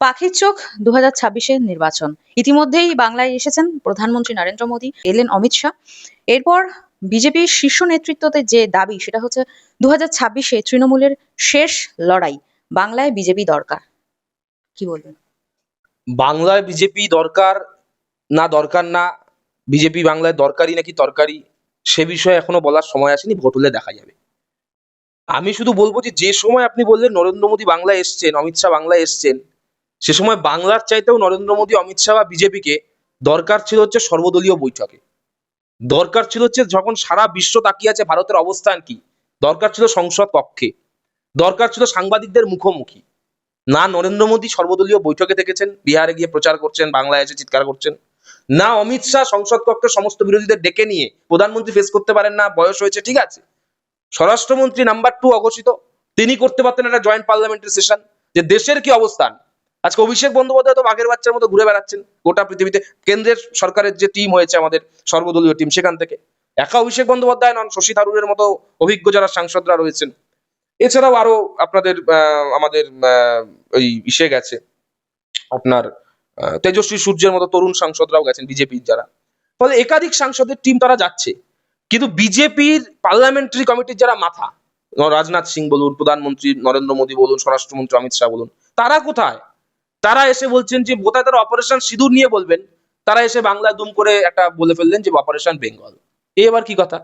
পাখির চোখ দু হাজার নির্বাচন। ইতিমধ্যেই বাংলায় এসেছেন প্রধানমন্ত্রী নরেন্দ্র মোদী, এলেন অমিত শাহ। এরপর বিজেপির শীর্ষ নেতৃত্বতে যে দাবি, সেটা হচ্ছে দু হাজার ছাব্বিশে তৃণমূলের শেষ লড়াই। বাংলায় বিজেপি দরকার। কি বলবেন? বাংলায় বিজেপি দরকার না দরকার না, বিজেপি বাংলায় দরকারি নাকি তরকারি, সে বিষয়ে এখনও বলার সময় আসেনি, ভোট হলে দেখা যাবে। আমি শুধু বলব যে যে সময় আপনি বললেন নরেন্দ্র মোদী বাংলায় এসছেন, অমিত শাহ বাংলায় এসছেন সে সময় বাংলার চাইতেও নরেন্দ্র মোদী, অমিত শাহ বা বিজেপিকে দরকার ছিল হচ্ছে সর্বদলীয় বৈঠকে। দরকার ছিল হচ্ছে যখন সারা বিশ্ব তাকিয়ে আছে ভারতের অবস্থান কি? দরকার ছিল সংসদ কক্ষে। দরকার ছিল সাংবাদিকদের মুখোমুখি। না নরেন্দ্র মোদী সর্বদলীয় বৈঠকে থেকেছেন বিহারে গিয়ে প্রচার করছেন, বাংলায় এসে চিৎকার করছেন। না অমিত শাহ সংসদ কক্ষে সমস্ত বিরোধীদের ডেকে নিয়ে প্রধানমন্ত্রী ফেস করতে পারেন না, বয়স হয়েছে, ঠিক আছে। স্বরাষ্ট্রমন্ত্রী নাম্বার টু অঘোষিত। তিনি করতে পারতেন একটা জয়েন্ট পার্লামেন্টের সেশন যে দেশের কি অবস্থান? আজকে অভিষেক বন্দ্যোপাধ্যায় তো বাঘের বাচ্চার মতো ঘুরে বেড়াচ্ছেন গোটা পৃথিবীতে। কেন্দ্রের সরকারের যে টিম হয়েছে আমাদের, সর্বদলীয় টিম সেখান থেকে। একা অভিষেক বন্দ্যোপাধ্যায় নন, শশী থারুরের মতো অভিজ্ঞ যারা সাংসদরা রয়েছেন। এছাড়াও আরও আপনাদের আমাদের ওই ইসে গেছে। আপনার তেজস্বী সূর্যের মতো তরুণ সাংসদরাও গেছেন বিজেপির যারা। ফলে একাধিক সাংসদের টিম তারা যাচ্ছে। কিন্তু বিজেপির পার্লামেন্টারি কমিটির যারা মাথা, রাজনাথ সিং বলুন, প্রধানমন্ত্রী নরেন্দ্র মোদী বলুন, স্বরাষ্ট্রমন্ত্রী অমিত শাহ বলুন, তারা কোথায়? তারা এসে বলছেন যে বোধহয় তারা অপারেশন সিঁদুর নিয়ে বলবেন। তারা এসে বাংলায় দুম করে একটা বলে ফেললেন যে অপারেশন বেঙ্গল এবার কি কথা?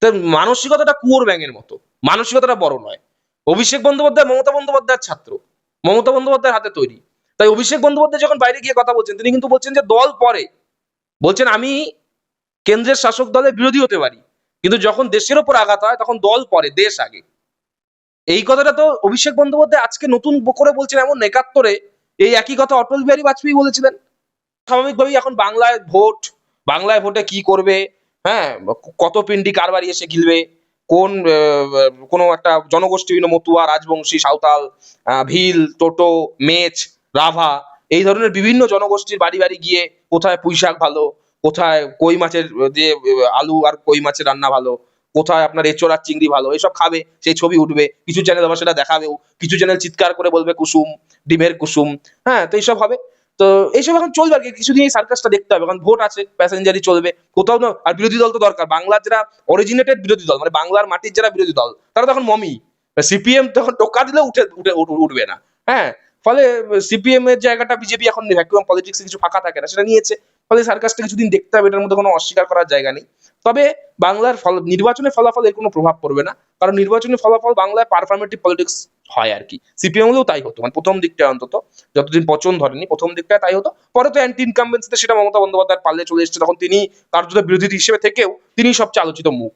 তার মানসিকতাটা কুয়োর ব্যাঙের মতো। মানসিকতাটা বড় নয়। অভিষেক বন্দ্যোপাধ্যায় মমতা বন্দ্যোপাধ্যায়ের ছাত্র। মমতা বন্দ্যোপাধ্যায়ের হাতে তৈরি। তাই অভিষেক বন্দ্যোপাধ্যায় যখন বাইরে গিয়ে কথা বলছেন, তিনি কিন্তু বলছেন যে দল পরে। বলছেন, আমি কেন্দ্রের শাসক দলের বিরোধী হতে পারি। কিন্তু যখন দেশের ওপর আঘাত হয়, তখন দল পরে, দেশ আগে। এই কথাটা তো অভিষেক বন্দ্যোপাধ্যায় আজকে নতুন করে বলছেন এমন একাত্তরে এই একই কথা অটল বিহারী বাজপেয়ী বলেছিলেন। স্বাভাবিকভাবেই এখন বাংলায় ভোট, বাংলায় ভোটে কি করবে হ্যাঁ কত পিন্ডি কার বাড়ি এসে গিলবে, কোন কোনো একটা জনগোষ্ঠী মতুয়া, রাজবংশী, সাঁওতাল ভিল, টোটো, মেচ, রাভা, এই ধরনের বিভিন্ন জনগোষ্ঠীর বাড়ি বাড়ি গিয়ে কোথায় পুঁই শাক ভালো, কোথায় কই মাছের, যে আলু আর কই মাছের রান্না ভালো কোথায় আপনার এঁচোড় আর চিংড়ি ভালো? এইসব খাবে, সেই ছবি উঠবে, কিছু চ্যানেল আবার সেটা দেখাবেও। কিছু চ্যানেল চিৎকার করে বলবে কুসুম, ডিমের কুসুম। হ্যাঁ তো এইসব হবে। তো এইসব এখন চলবে আর কি, কিছুদিন এই সার্কাসটা দেখতে হবে, কারণ ভোট আছে প্যাসেঞ্জারই চলবে। কোথাও না আর বিরোধী দল তো দরকার। বাংলার যারা অরিজিনেটেড বিরোধী দল মানে বাংলার মাটির যারা বিরোধী দল, তারা তখন মমি। সিপিএম তখন টোকা দিলে উঠে উঠে, উঠে- উঠবে না। হ্যাঁ ফলে সিপিএম এর জায়গাটা বিজেপি এখন ভ্যাকুয়াম পলিটিক্স কিছু ফাঁকা থাকে না, সেটা নিয়েছে। ফলে সার্কাসটা কিছুদিন দেখতে হবে, এটার মধ্যে কোনো অস্বীকার করার জায়গা নেই। তবে বাংলার ফল নির্বাচনের ফলাফল এর কোনো প্রভাব পড়বে না। কারণ নির্বাচনের ফলাফল বাংলায় পারফরমেটিভ পলিটিক্স হয় আর কি। সিপিএম হলেও তাই হতো মানে প্রথম দিকটায় অন্তত। যতদিন পচন ধরেনি, প্রথম দিকটায় তাই হতো। পরে তো অ্যান্টি ইনকামবেন্সিতে সেটা মমতা বন্দ্যোপাধ্যায়ের পাল্লে চলে এসেছে, তখন তিনি কার্যত বিরোধী হিসেবে থেকেও তিনি সবচেয়ে আলোচিত মুখ।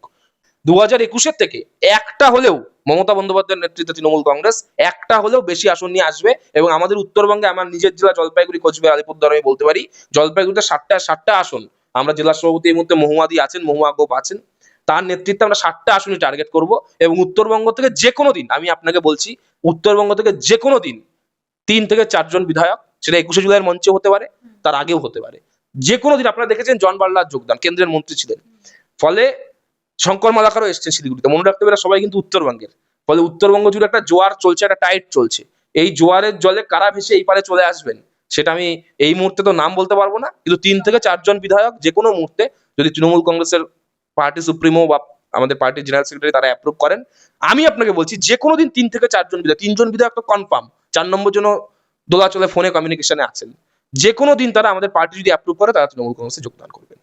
দু হাজার একুশের থেকে একটা হলেও মমতা বন্দ্যোপাধ্যায়ের নেতৃত্বে তৃণমূল কংগ্রেস, একটা হলেও বেশি আসন নিয়ে আসবে এবং আমাদের উত্তরবঙ্গে আমার নিজের জেলা জলপাইগুড়ি, কোচবিহার, আলিপুরদুয়ার আমি বলতে পারি, জলপাইগুড়িতে ষাটটা ষাটটা আসন আমরা জেলা সভাপতি এই মুহূর্তে মহুয়াদি আছেন, মহুয়া গোপ আছেন। তার নেতৃত্বে আমরা ষাটটা আসনই টার্গেট করব এবং উত্তরবঙ্গ থেকে যে কোনো দিন, আমি আপনাকে বলছি, উত্তরবঙ্গ থেকে যে কোনো দিন তিন থেকে চারজন বিধায়ক, সেটা একুশে জুলাইয়ের মঞ্চে হতে পারে, তার আগেও হতে পারে। যে কোনো দিন আপনারা দেখেছেন জন বাল্লার যোগদান, কেন্দ্রের মন্ত্রী ছিলেন। ফলে শঙ্কর মালাকারও এসছেন শিলিগুড়িতে, মনে রাখতে এরা সবাই কিন্তু উত্তরবঙ্গের। ফলে উত্তরবঙ্গ জুড়ে একটা জোয়ার চলছে, একটা টাইট চলছে। এই জোয়ারের জলে কারা ভেসে এই পারে চলে আসবেন? সেটা আমি এই মুহূর্তে তো নাম বলতে পারব না, কিন্তু তিন থেকে চারজন বিধায়ক যে কোনো মুহূর্তে যদি তৃণমূল কংগ্রেসের পার্টি সুপ্রিমো বা আমাদের পার্টি জেনারেল সেক্রেটারি তারা অ্যাপ্রুভ করেন, আমি আপনাকে বলছি যে কোনো দিন তিন থেকে চারজন বিধায়ক, তিনজন বিধায়ক তো কনফার্ম চার নম্বর জন্য দোলাচলে ফোনে কমিউনিকেশনে আছেন, যে কোনো দিন তারা আমাদের পার্টি যদি অ্যাপ্রুভ করে তারা তৃণমূল কংগ্রেসে যোগদান করবে